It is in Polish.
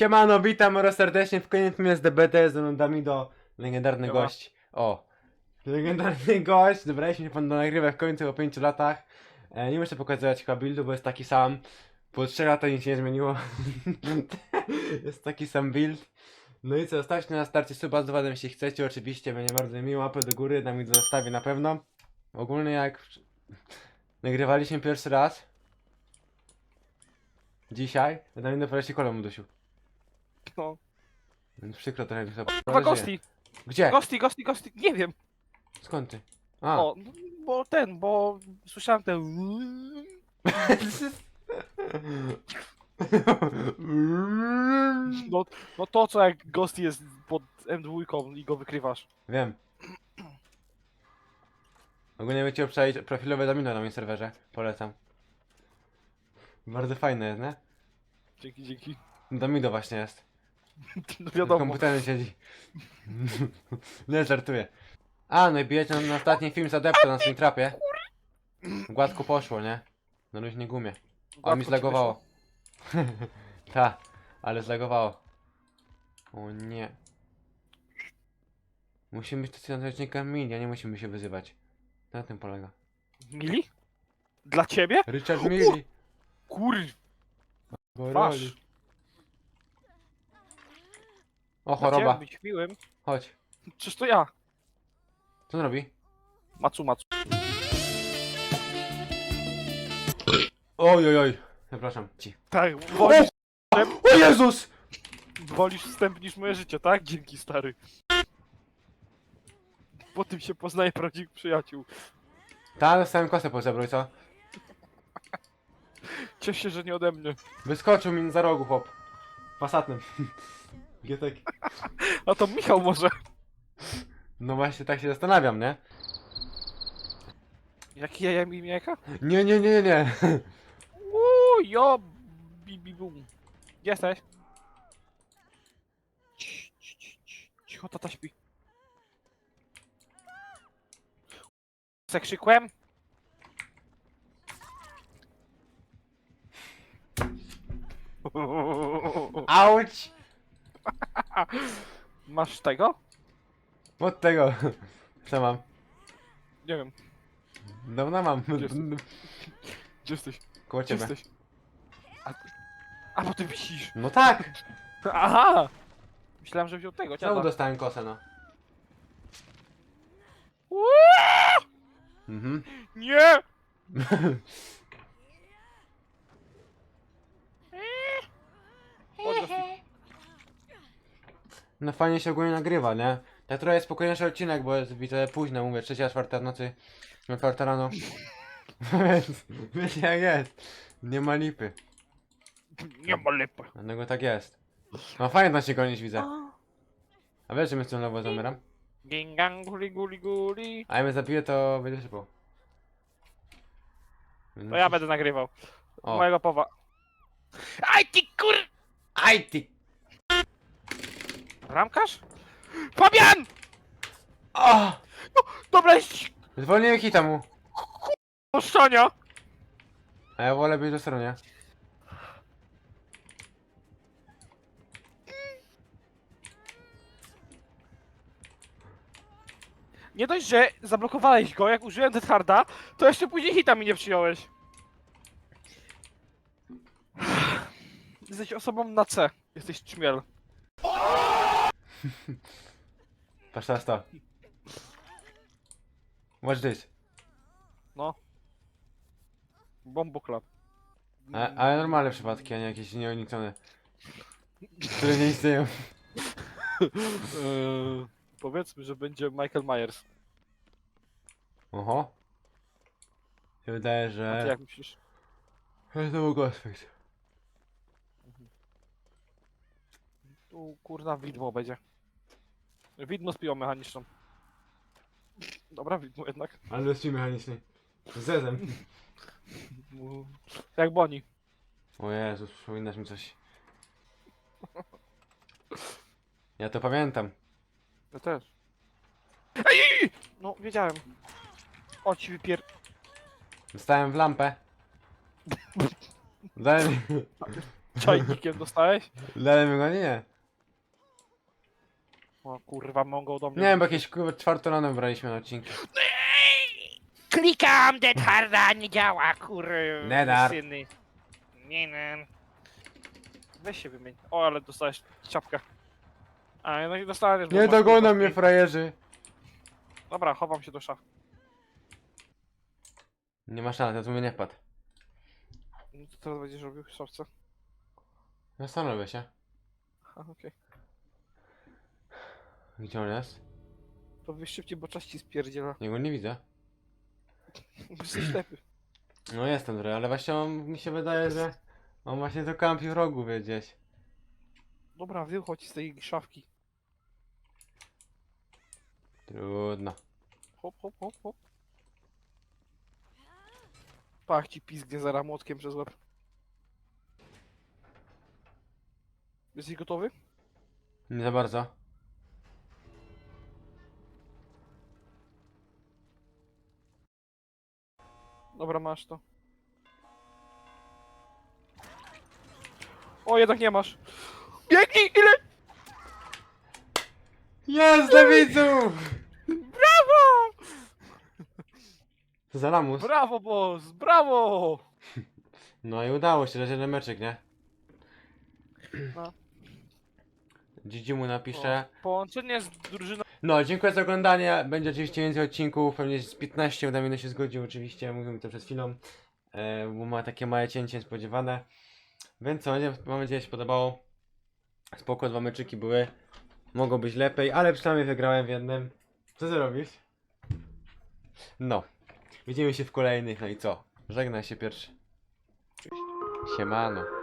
Siemano, witam oraz serdecznie w kolejnym SDBT z nami do legendarny Siema. gość. O, legendarny gość, dobraliśmy się pan do nagrywa w końcu po 5 latach. E, nie muszę pokazywać chyba buildu, bo jest taki sam. Po 3 latach nic się nie zmieniło. jest taki sam build. No i co, stawcie na starcie suba z dowodem, jeśli chcecie, oczywiście, będzie bardzo miło, łapę do góry, na mi to zostawię na pewno. Ogólnie jak nagrywaliśmy pierwszy raz, dzisiaj, mnie dopiero kolą udusił. No. Więc przykro trochę, że Chyba. Ghosti, Gdzie? Ghosti, Ghosti, Ghosti, nie wiem. Skąd ty? A. O, no, bo ten, bo słyszałem ten... No, no to co jak Ghosti jest pod M2 i go wykrywasz. Wiem. Ogólnie będziecie przejść profilowe domino na moim serwerze. Polecam. Bardzo fajne jest, nie? Dzięki, dzięki. Domino właśnie jest. No wiadomo. komputerze siedzi. nie, żartuję. A, no i bijecie na, na ostatni film z Adepto na swoim trapie. Gładko poszło, nie? Na luźnej gumie. A mi zlagowało. Ta, ale zlagowało. O nie. Musimy być odcinka mili, a nie musimy się wyzywać. Na tym polega. Mili? Dla ciebie? Richard Mili. Kur... Roli. O, choroba. być miłym. Chodź. Czyż to ja? Co on robi? Macu, macu. Oj, oj, oj. Przepraszam ci. Tak, wolisz, O Jezus! wolisz wstęp niż moje życie, tak? Dzięki, stary. Po tym się poznaje prawdziwych przyjaciół. Ta, dostałem kosę po zebroj, co? Ciesz się, że nie ode mnie. Wyskoczył mi za rogu, chłop. Pasatnym. Gietek. A to Michał może. No właśnie, tak się zastanawiam, nie? Jaki jaja mi jajka? Nie, nie, nie, nie. Uuu, jo, bi, bi, bum. Gdzie jesteś? Cii, cii, cii, cii. Cicho, tata śpi. Se krzykłem? Auć! Masz tego? Od tego. Co mam? Nie wiem. Dawno mam. Gdzie jesteś? Gdzie jesteś? Koło Gdzie ciebie. jesteś? A, a bo ty wisisz. No tak! Aha! Myślałem, że wziął tego, Znowu ciata. dostałem kosę, no. Uuu, Mhm. Nie! No fajnie się ogólnie nagrywa, nie? Tak trochę spokojniejszy odcinek, bo jest widzę późno, mówię, trzecia, czwarta w nocy, no czwarta rano. Więc wiecie jak jest. Nie ma lipy. Nie ma lipy. Dlatego tak jest. No fajnie nas się gonić widzę. A wiesz, że my z tym nowo zamieram? Gingang, guli, guli, guli. A jak mnie zabije, to będzie szybko. To ja będę nagrywał. O. Mojego powa. Aj ty kur... Aj ty! Ramkarz? Fabian! O! Dobra, jest Zwolniłem hita mu. oszczania! A ja wolę być do stronie. Nie dość, że zablokowałeś go, jak użyłem Death Harda, to jeszcze później hita mi nie przyjąłeś. Jesteś osobą na C. Jesteś czmiel. Patrz teraz to. Watch this. No. Bombo Club. A, ale normalne przypadki, a nie jakieś nieuniknione. Które nie istnieją. Eee, powiedzmy, że będzie Michael Myers. Oho. Się wydaje, A ty że... jak myślisz? to był. Tu kurna widmo będzie. Widmo z piłą mechaniczną. Dobra, widmo jednak. Ale jest mechaniczny. Z zezem. Jak Boni. O Jezus, przypominasz mi coś. Ja to pamiętam. Ja też. Ej! No, wiedziałem. O, ci wypier... Dostałem w lampę. Daj mi. Czajnikiem dostałeś? Dałem go, nie. O kurwa, mogą do mnie. Nie wiem, bo jakieś kurwa czwarto rano braliśmy na odcinki. Klikam Dead Harda, nie działa, kurwa. Nedar. syny. Nie, nie. Weź się wymień. O, ale dostałeś czapkę. A, no i dostaniesz. bo Nie masz, kurwa, mnie frajerzy. Dobra, chowam się do szaf. Nie ma szans, ja tu mnie nie wpadł. No to teraz będziesz robił w szafce. Zastanowię się. A, okej. Gdzie on jest? To wyjść szybciej, bo czas ci spierdziela. Jego nie widzę. Jesteś ślepy. No jestem trochę, ale właśnie on, mi się wydaje, że on właśnie to kampi w rogu wie gdzieś. Dobra, wychodź z tej szafki. Trudno. Hop, hop, hop, hop. Pach ci pizgnie za młotkiem przez łeb. Jesteś gotowy? Nie za bardzo. Dobra, masz to. O, jednak nie masz. Biegnij! Ile? Jest dla widzów! Brawo! Co za lamus? Brawo, boss! Brawo! No i udało się, że meczek, nie? No. Gigi mu napiszę. O, Połączenie z drużyną. No, dziękuję za oglądanie. Będzie oczywiście więcej odcinków, pewnie z 15, Damian się zgodził oczywiście, mówił mi to przed chwilą, e, bo ma takie małe cięcie niespodziewane. Więc co, mam nadzieję, że się podobało. Spoko, dwa meczyki były. Mogło być lepiej, ale przynajmniej wygrałem w jednym. Co ty robisz? No. Widzimy się w kolejnych, no i co? Żegnaj się pierwszy. Siemano.